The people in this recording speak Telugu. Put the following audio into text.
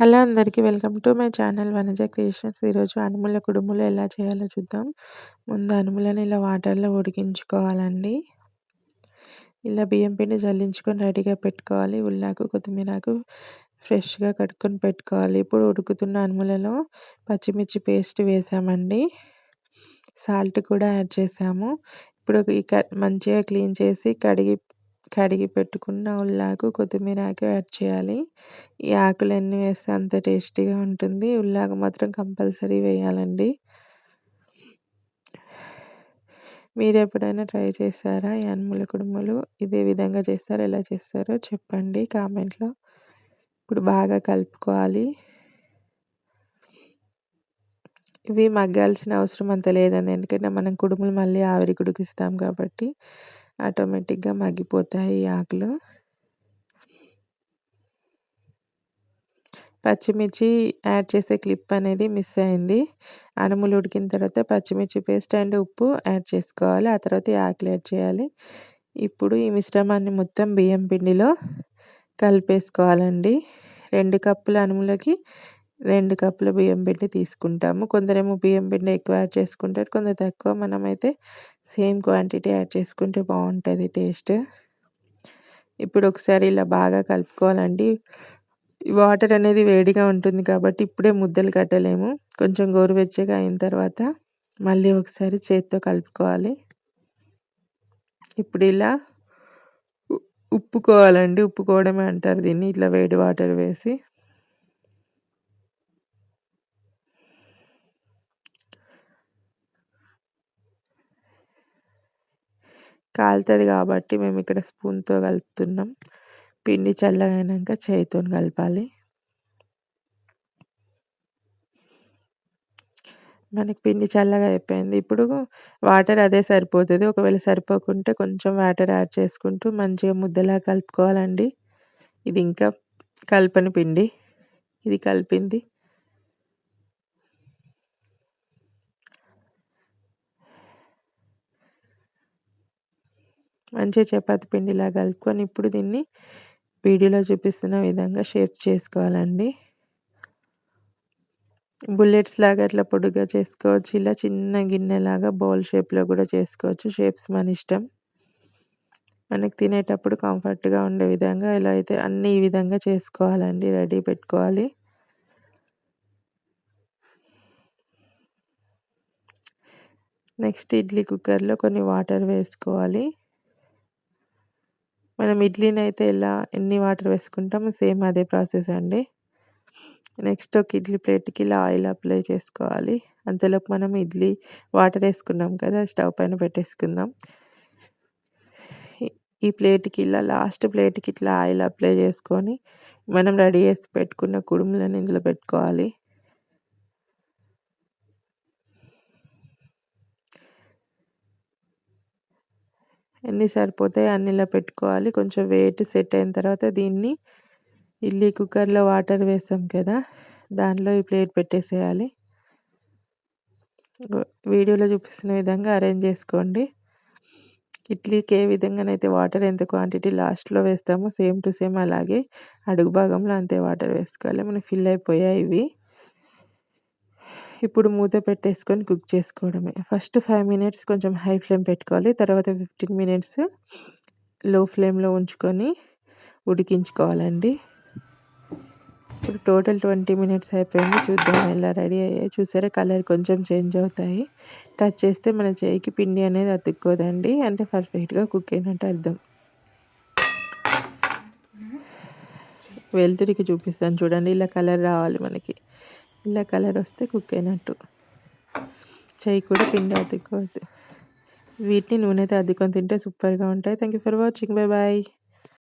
హలో అందరికీ welcome to my channel Vanaja creations. ఈరోజు అనుముల కుడుములు ఎలా చేయాలో చూద్దాం. ముందు అనుములను ఇలా వాటర్లో ఉడికించుకోవాలండి. ఇలా బియ్యం పిండి జల్లించుకొని రెడీగా పెట్టుకోవాలి. ఉల్లాకు కొత్తిమీరకు ఫ్రెష్గా కట్టుకొని పెట్టుకోవాలి. ఇప్పుడు ఉడుకుతున్న అనుములలో పచ్చిమిర్చి పేస్ట్ వేసామండి. సాల్ట్ కూడా యాడ్ చేసాము. ఇప్పుడు మంచిగా క్లీన్ చేసి కడిగి కడిగి పెట్టుకున్న ఉల్లాకు కొత్తిమీర ఆకు యాడ్ చేయాలి. ఈ ఆకులు ఎన్ని వేస్తే అంత టేస్టీగా ఉంటుంది. ఉల్లాకు మాత్రం కంపల్సరీ వేయాలండి. మీరు ఎప్పుడైనా ట్రై చేస్తారా ఈ అన్ముల కుడుములు ఇదే విధంగా చేస్తారో? ఎలా చేస్తారో చెప్పండి కామెంట్లో. ఇప్పుడు బాగా కలుపుకోవాలి. ఇవి మగ్గాల్సిన అవసరం అంత లేదండి. ఎందుకంటే మనం కుడుములు మళ్ళీ ఆవిరి కుడికిస్తాం కాబట్టి. ఆటోమేటిక్గా మగ్గిపోతాయి ఈ ఆకులు. పచ్చిమిర్చి యాడ్ చేసే క్లిప్ అనేది మిస్ అయింది. అనుములు ఉడికిన తర్వాత పచ్చిమిర్చి పేస్ట్ అండ్ ఉప్పు యాడ్ చేసుకోవాలి. ఆ తర్వాత ఆకులు యాడ్ చేయాలి. ఇప్పుడు ఈ మిశ్రమాన్ని మొత్తం బియ్యం పిండిలో కలిపేసుకోవాలండి. రెండు కప్పుల అనుములకి రెండు కప్పుల బియ్యం పిండి తీసుకుంటాము. కొందరేమో బియ్యం పిండి ఎక్కువ యాడ్ చేసుకుంటారు కొందరు తక్కువ. మనమైతే సేమ్ క్వాంటిటీ యాడ్ చేసుకుంటే బాగుంటుంది టేస్ట్. ఇప్పుడు ఒకసారి ఇలా బాగా కలుపుకోవాలండి. వాటర్ అనేది వేడిగా ఉంటుంది కాబట్టి ఇప్పుడే ముద్దలు కట్టలేము. కొంచెం గోరువెచ్చగా అయిన తర్వాత మళ్ళీ ఒకసారి చేత్తో కలుపుకోవాలి. ఇప్పుడు ఇలా ఉప్పుకోవాలండి. ఉప్పుకోవడమే అంటారు దీన్ని. ఇట్లా వేడి వాటర్ వేసి. కాలుతుంది కాబట్టి మేము ఇక్కడ స్పూన్తో కలుపుతున్నాం. పిండి చల్లగా చేయితో కలపాలి. మనకి పిండి చల్లగా అయిపోయింది. ఇప్పుడు వాటర్ అదే సరిపోతుంది. ఒకవేళ సరిపోకుంటే కొంచెం వాటర్ యాడ్ చేసుకుంటూ మంచిగా ముద్దలా కలుపుకోవాలండి. ఇది ఇంకా కలపని పిండి. ఇది కలిపింది. మంచిగా చపాతి పిండిలా కలుపుకొని ఇప్పుడు దీన్ని వీడియోలో చూపిస్తున్న విధంగా షేప్ చేసుకోవాలండి. బుల్లెట్స్ లాగా అట్లా పొడుగా చేసుకోవచ్చు ఇలా చిన్న గిన్నెలాగా బౌల్ షేప్లో కూడా చేసుకోవచ్చు. షేప్స్ మన ఇష్టం. మనకి తినేటప్పుడు కంఫర్ట్గా ఉండే విధంగా ఇలా అయితే అన్నీ ఈ విధంగా చేసుకోవాలండి. రెడీ పెట్టుకోవాలి. నెక్స్ట్ ఇడ్లీ కుక్కర్లో కొన్ని వాటర్ వేసుకోవాలి. మనం ఇడ్లీని అయితే ఎలా ఎన్ని వాటర్ వేసుకుంటామో సేమ్ అదే ప్రాసెస్ అండి. నెక్స్ట్ ఒక ఇడ్లీ ప్లేట్కి ఇలా ఆయిల్ అప్లై చేసుకోవాలి. అంతలోపు మనం ఇడ్లీ వాటర్ వేసుకున్నాం కదా స్టవ్ పైన పెట్టేసుకుందాం. ఈ ప్లేట్కి ఇలా లాస్ట్ ప్లేట్కి ఇట్లా ఆయిల్ అప్లై చేసుకొని మనం రెడీ చేసి పెట్టుకున్న కుడుములను ఇందులో పెట్టుకోవాలి. ఎన్ని సరిపోతాయి అన్నిలా పెట్టుకోవాలి. కొంచెం వెయిట్ సెట్ అయిన తర్వాత దీన్ని ఇడ్లీ కుక్కర్లో వాటర్ వేసాం కదా దానిలో ఈ ప్లేట్ పెట్టేసేయాలి. వీడియోలో చూపిస్తున్న విధంగా అరేంజ్ చేసుకోండి. ఇడ్లీకి ఏ విధంగానైతే వాటర్ ఎంత క్వాంటిటీ లాస్ట్లో వేస్తామో సేమ్ టు సేమ్ అలాగే అడుగు భాగంలో అంతే వాటర్ వేసుకోవాలి. మనకి ఫిల్ అయిపోయాయి ఇవి. ఇప్పుడు మూత పెట్టేసుకొని కుక్ చేసుకోవడమే. ఫస్ట్ ఫైవ్ మినిట్స్ కొంచెం హై ఫ్లేమ్ పెట్టుకోవాలి. తర్వాత ఫిఫ్టీన్ మినిట్స్లో ఫ్లేమ్లో ఉంచుకొని ఉడికించుకోవాలండి. ఇప్పుడు టోటల్ ట్వంటీ మినిట్స్ అయిపోయింది. చూద్దాం ఎలా రెడీ అయ్యాయి. చూసారా కలర్ కొంచెం చేంజ్ అవుతాయి. టచ్ చేస్తే మన చేయికి పిండి అనేది అతుక్కోదండి. అంటే పర్ఫెక్ట్గా కుక్ అయినట్టు అర్థం. వెలుతురికి చూపిస్తాను. చూడండి ఇలా కలర్ రావాలి మనకి. ఇలా కలర్ వస్తే కుక్ అయినట్టు. చెయ్యి కూడా పిండి అద్దుకోవద్దు వీటిని నూనెతో అద్దుకొని తింటే సూపర్గా ఉంటాయి. Thank you for watching bye bye